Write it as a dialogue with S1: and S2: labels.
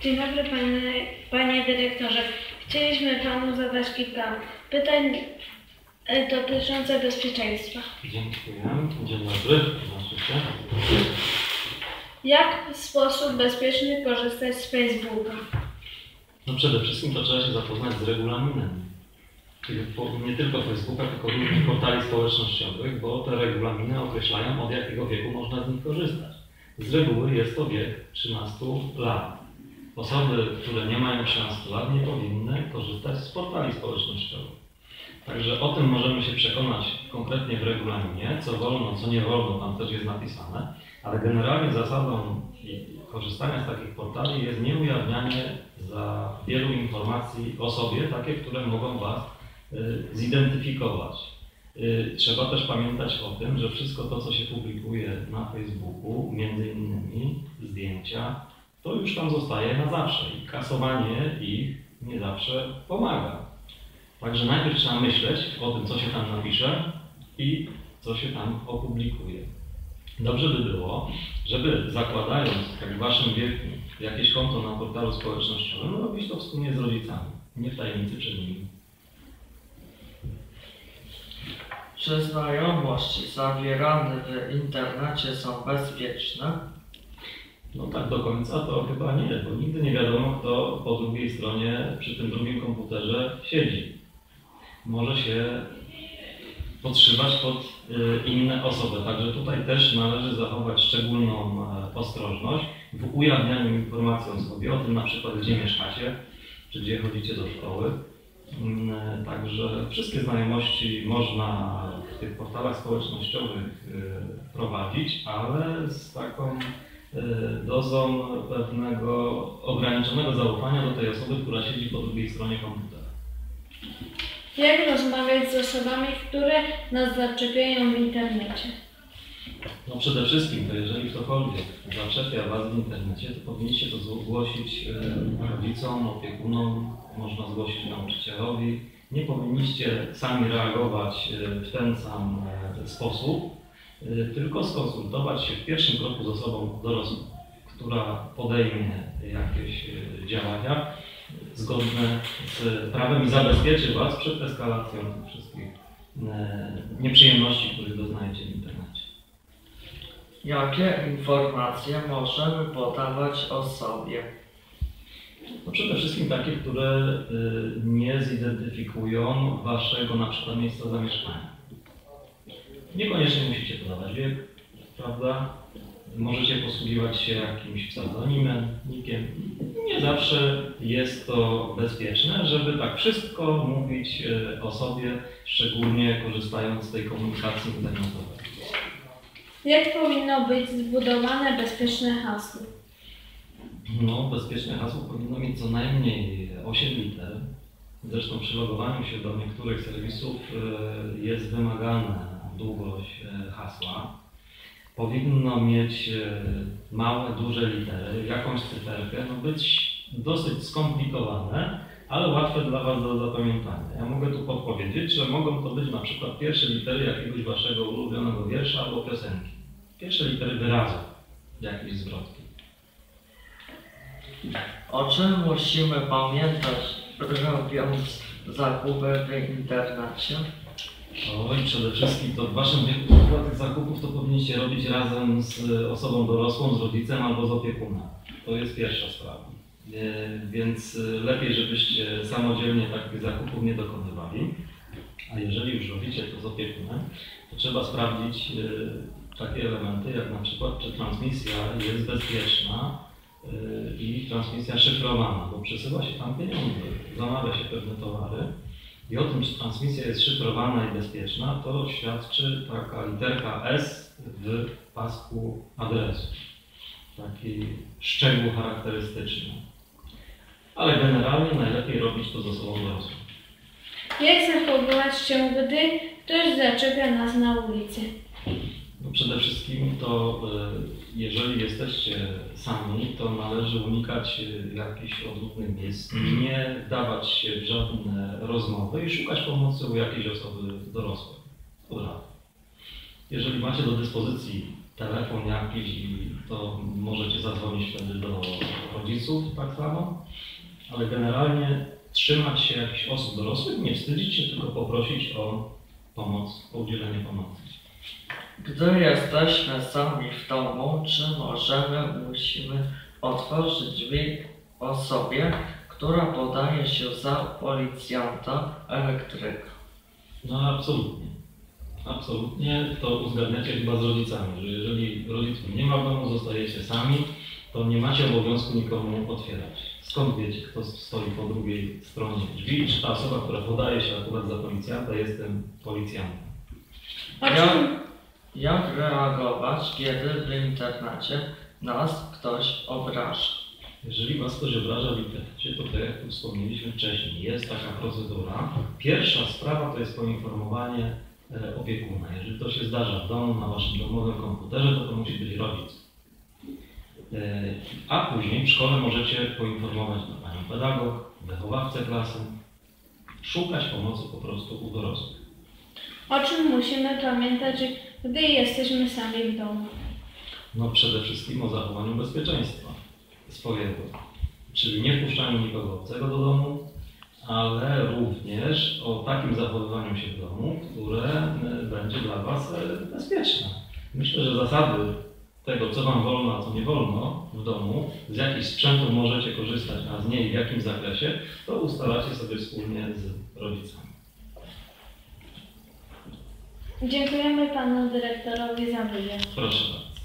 S1: Dzień dobry panie, panie dyrektorze. Chcieliśmy panu zadać kilka pytań e, dotyczących bezpieczeństwa.
S2: Dziękuję. Dzień dobry.
S1: Jak w sposób bezpieczny korzystać z Facebooka?
S2: No przede wszystkim to trzeba się zapoznać z regulaminem. Czyli nie tylko Facebooka, tylko różnych portali społecznościowych, bo te regulaminy określają od jakiego wieku można z nich korzystać. Z reguły jest to wiek 13 lat. Osoby, które nie mają 13 lat nie powinny korzystać z portali społecznościowych. Także o tym możemy się przekonać konkretnie w regulaminie, co wolno, co nie wolno, tam też jest napisane, ale generalnie zasadą korzystania z takich portali jest nieujawnianie za wielu informacji o sobie, takie, które mogą Was y, zidentyfikować. Y, Trzeba też pamiętać o tym, że wszystko to, co się publikuje na Facebooku, między innymi zdjęcia, to już tam zostaje na zawsze i kasowanie ich nie zawsze pomaga. Także najpierw trzeba myśleć o tym, co się tam napisze i co się tam opublikuje. Dobrze by było, żeby zakładając, jak w Waszym wieku, jakieś konto na portalu społecznościowym, robić to wspólnie z rodzicami, nie w tajemnicy przed nimi.
S3: Czy znajomości zawierane w internecie są bezpieczne?
S2: No tak do końca to chyba nie, bo nigdy nie wiadomo, kto po drugiej stronie przy tym drugim komputerze siedzi. Może się podszywać pod y, inne osoby, także tutaj też należy zachować szczególną e, ostrożność w ujawnianiu informacji o sobie, o tym na przykład gdzie mieszkacie, czy gdzie chodzicie do szkoły. Mm, Także wszystkie znajomości można w tych portalach społecznościowych y, prowadzić, ale z taką dozą pewnego ograniczonego zaufania do tej osoby, która siedzi po drugiej stronie komputera.
S1: Jak rozmawiać z osobami, które nas zaczepiają w internecie?
S2: No przede wszystkim, to jeżeli ktokolwiek zaczepia Was w internecie, to powinniście to zgłosić e, rodzicom, opiekunom, można zgłosić nauczycielowi. Nie powinniście sami reagować e, w ten sam e, sposób, tylko skonsultować się w pierwszym kroku z osobą dorosłą, która podejmie jakieś e, działania zgodne z prawem i zabezpieczy Was przed eskalacją tych wszystkich e, nieprzyjemności, których doznajecie w internecie.
S3: Jakie informacje możemy podawać o sobie?
S2: No przede wszystkim takie, które y, nie zidentyfikują waszego na przykład miejsca zamieszkania. Niekoniecznie musicie podawać wiek, prawda? Możecie posługiwać się jakimś pseudonimem, nikiem. Nie zawsze jest to bezpieczne, żeby tak wszystko mówić y, o sobie, szczególnie korzystając z tej komunikacji internetowej.
S1: Jak powinno być zbudowane bezpieczne hasło?
S2: No, bezpieczne hasło powinno mieć co najmniej 8 liter. Zresztą przy logowaniu się do niektórych serwisów e, jest wymagana długość e, hasła. Powinno mieć e, małe, duże litery, jakąś cyferkę, no być dosyć skomplikowane, ale łatwe dla Was do zapamiętania. Ja mogę tu podpowiedzieć, że mogą to być na przykład pierwsze litery jakiegoś Waszego ulubionego wiersza albo piosenki. Pierwsze litery wyrazu jakiejś zwrotki.
S3: O czym musimy pamiętać, robiąc zakupy w internecie?
S2: Oj, przede wszystkim to w waszym wieku tych zakupów to powinniście robić razem z e, osobą dorosłą, z rodzicem albo z opiekunem. To jest pierwsza sprawa. E, Więc e, lepiej, żebyście samodzielnie takich zakupów nie dokonywali. A jeżeli już robicie to z opiekunem, to trzeba sprawdzić takie elementy, jak na przykład, czy transmisja jest bezpieczna i transmisja szyfrowana, bo przesyła się tam pieniądze, zamawia się pewne towary. I o tym, czy transmisja jest szyfrowana i bezpieczna, to świadczy taka literka S w pasku adresu. Taki szczegół charakterystyczny. Ale generalnie najlepiej robić to z osobą dorosłą.
S1: Jak zachowywać się, gdy ktoś zaczepia nas na ulicy?
S2: No przede wszystkim to, y, jeżeli jesteście sami, to należy unikać y, jakichś odludnych miejsc, nie wdawać się w żadne rozmowy i szukać pomocy u jakiejś osoby dorosłej. Od razu. Jeżeli macie do dyspozycji telefon jakiś to możecie zadzwonić wtedy do rodziców tak samo, ale generalnie trzymać się jakichś osób dorosłych, nie wstydzić się, tylko poprosić o pomoc, o udzielenie pomocy.
S3: Gdy jesteśmy sami w domu, czy możemy, musimy otworzyć drzwi osobie, która podaje się za policjanta elektryka?
S2: No absolutnie. Absolutnie to uzgadniacie chyba z rodzicami, że jeżeli rodziców nie ma w domu, zostajecie sami, to nie macie obowiązku nikomu otwierać. Skąd wiecie, kto stoi po drugiej stronie drzwi? Czy ta osoba, która podaje się akurat za policjanta, jest tym policjantem?
S1: O
S3: Ja- Jak reagować, kiedy w internecie nas ktoś obraża?
S2: Jeżeli Was ktoś obraża w internecie, to tak jak tu wspomnieliśmy wcześniej, jest taka procedura. Pierwsza sprawa to jest poinformowanie e, opiekuna. Jeżeli to się zdarza w domu, na Waszym domowym komputerze, to to musi być rodzic. E, A później w szkole możecie poinformować na Panią pedagog, wychowawcę klasy, szukać pomocy po prostu u dorosłych.
S1: o czym musimy pamiętać, gdy jesteśmy sami w domu?
S2: No przede wszystkim o zachowaniu bezpieczeństwa swojego. Czyli nie wpuszczaniu nikogo obcego do domu, ale również o takim zachowywaniu się w domu, które e, będzie dla Was e, bezpieczne. Myślę, że zasady tego, co Wam wolno, a co nie wolno w domu, z jakich sprzętów możecie korzystać, a z niej w jakim zakresie, to ustalacie sobie wspólnie z rodzicami.
S1: Dziękujemy panu dyrektorowi za wywiad.
S2: Proszę bardzo.